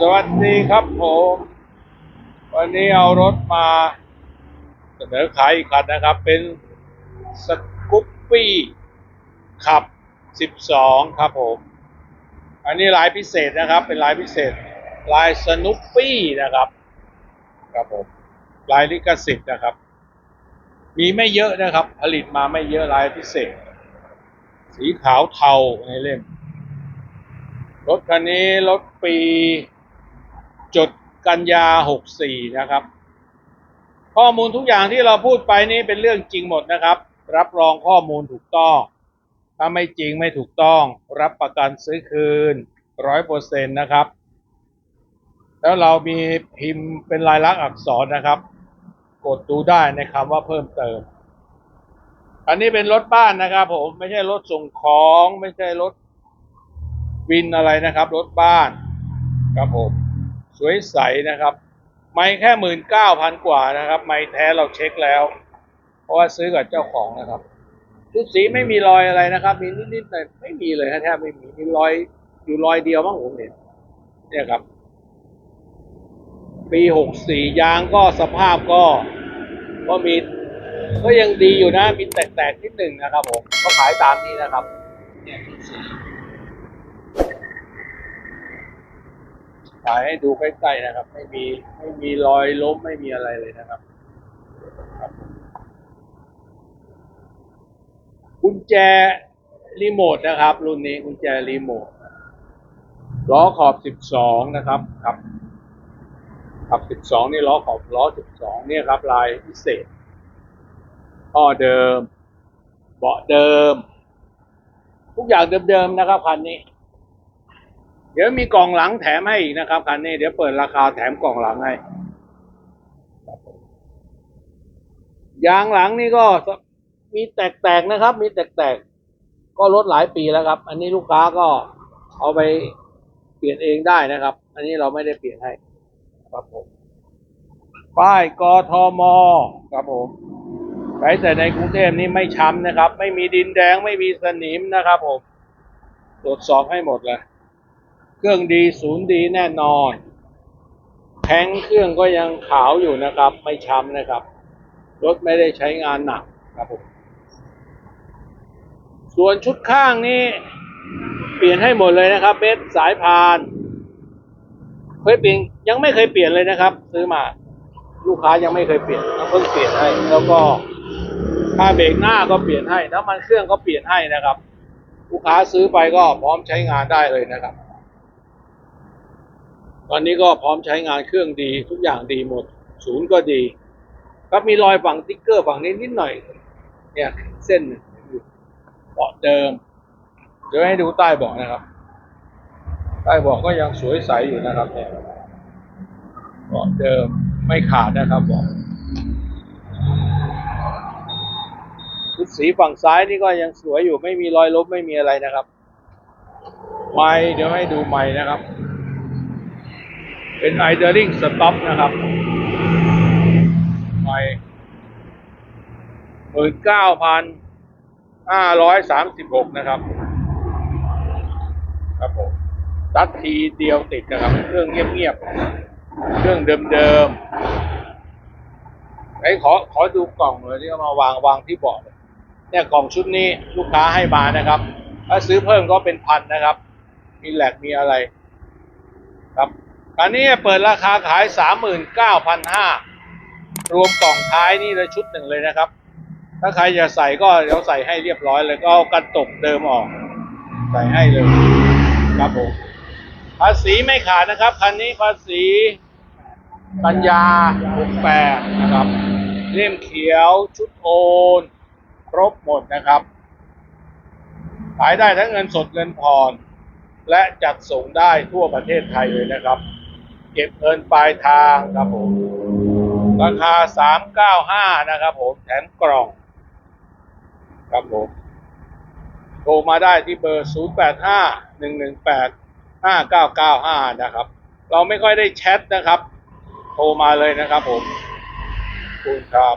สวัสดีครับผม วันนี้เอารถมาเสนอขายอีกคันนะครับ เป็นสกูปปี้ขับ 12 ครับผม อันนี้ลายพิเศษนะครับ เป็นลายพิเศษ ลายสนุปปี้นะครับ ครับผมลายลิขสิทธิ์นะครับ มีไม่เยอะนะครับ ผลิตมาไม่เยอะลายพิเศษ สีขาวเทาในเล่มรถคันนี้รถปี จดกันยา64นะครับ ข้อมูลทุกอย่างที่เราพูดไปนี้เป็นเรื่องจริงหมดนะครับ รับรองข้อมูลถูกต้องถ้าไม่จริงไม่ถูกต้อง รับประกันซื้อคืนร้อยเปอร์เซ็นต์นะครับ แล้วเรามีพิมพ์เป็นลายลักษณ์อักษรนะครับ กดดูได้ในคำว่าเพิ่มเติม อันนี้เป็นรถบ้านนะครับผมไม่ใช่รถส่งของ ไม่ใช่รถวินอะไรนะครับ รถบ้านครับผม สวยใสนะครับ ไม่แค่หมื่นเก้าพันกว่านะครับ ไม่แท้เราเช็คแล้ว เพราะว่าซื้อกับเจ้าของนะครับชุดสีไม่มีรอยอะไรนะครับ มีนิดๆหน่ไม่มีเลยแทบไม่มีมีรอยอยู่รอยเดียวมั้งผมเห็นเนี่ยครับ ปีหกสี่ยางก็สภาพก็ก็มีก็ยังดีอยู่นะ มีแตกๆนิดหนึ่งนะครับผม ก็ขายตามนี้นะครับเนี่ยชุดสี ถ่ายให้ดูใกล้ๆนะครับ ไม่มีไม่มีรอยล้มไม่มีอะไรเลยนะครับครับกุญแจรีโมทนะครับ รุ่นนี้กุญแจรีโมทล้อขอบ 12 นะครับครับขับ 12 นี่ล้อขอบล้อ 12 เนี่ยครับ ลายพิเศษท่อเดิม เบาะเดิม ทุกอย่างเดิมๆนะครับคันนี้ เดี๋ยวมีกล่องหลังแถมให้อีกนะครับคันนี้เดี๋ยวเปิดราคาแถมกล่องหลังให้ยางหลังนี่ก็มีแตกๆนะครับ มีแตกๆก็ลดหลายปีแล้วครับ อันนี้ลูกค้าก็เอาไปเปลี่ยนเองได้นะครับ อันนี้เราไม่ได้เปลี่ยนให้ครับผมป้ายกทมครับผมใช้แต่ในกรุงเทพนี่ไม่ช้ำนะครับ ไม่มีดินแดงไม่มีสนิมนะครับผมตรวจสอบให้หมดเลย เครื่องดีศูนย์ดีแน่นอน แทงเครื่องก็ยังขาวอยู่นะครับ ไม่ช้ำนะครับ รถไม่ได้ใช้งานหนักครับผมส่วนชุดข้างนี้ เปลี่ยนให้หมดเลยนะครับเบสสายพานเคยเปลี่ยนยังไม่เคยเปลี่ยนเลยนะครับ ซื้อมา ลูกค้ายังไม่เคยเปลี่ยนเพิ่งเปลี่ยนให้ แล้วก็ค่าเบรกหน้าก็เปลี่ยนให้น้ำมันเครื่องก็เปลี่ยนให้นะครับ ลูกค้าซื้อไปก็พร้อมใช้งานได้เลยนะครับ ตอนนี้ก็พร้อมใช้งานเครื่องดี ทุกอย่างดีหมด ศูนย์ก็ดีครับมีรอยฝั่งติ๊กเกอร์ฝั่งนี้นิดหน่อย เนี่ยเส้นเบาะเดิม เดี๋ยวให้ดูใต้เบาะนะครับ ใต้เบาะก็ยังสวยใสอยู่นะครับเนี่ยเบาะเดิมไม่ขาดนะครับเบาะชุดสีฝั่งซ้ายนี่ก็ยังสวยอยู่ไม่มีรอยลบไม่มีอะไรนะครับ ไม้เดี๋ยวให้ดูไม้นะครับ เป็น idling stop นะครับไม้หมื่นเก้าพันห้าร้อยสามสิบหกนะครับ ครับผมตัดทีเดียวติดนะครับ เครื่องเงียบๆ เครื่องเดิมๆไอ้ขอขอดูกล่องเลยที่เอามาวางวางที่เบาะเนี่ยกล่องชุดนี้ลูกค้าให้มานะครับ ถ้าซื้อเพิ่มก็เป็นพันนะครับ มีแหลกมีอะไรครับ อันนี้เปิดราคาขายสามหมื่นเก้าพันห้ารวมกล่องท้ายนี่เลยชุดหนึ่งเลยนะครับ ถ้าใครจะใส่ก็เดี๋ยวใส่ให้เรียบร้อยเลยก็เอากันตกเดิมออก ใส่ให้เลยครับผมภาษีไม่ขาดนะครับคันนี้ภาษีกันยา68นะครับเล่มเขียวชุดโอน ครบหมดนะครับ ขายได้ทั้งเงินสดเงินผ่อน และจัดส่งได้ทั่วประเทศไทยเลยนะครับ เก็บเงินปลายทางครับผม ราคาสามเก้าห้านะครับผม แถมกล่อง ครับผม โทรมาได้ที่เบอร์ศูนย์แปดห้าหนึ่งหนึ่งแปดห้าเก้าเก้าห้านะครับ เราไม่ค่อยได้แชทนะครับ โทรมาเลยนะครับผม คุณครับ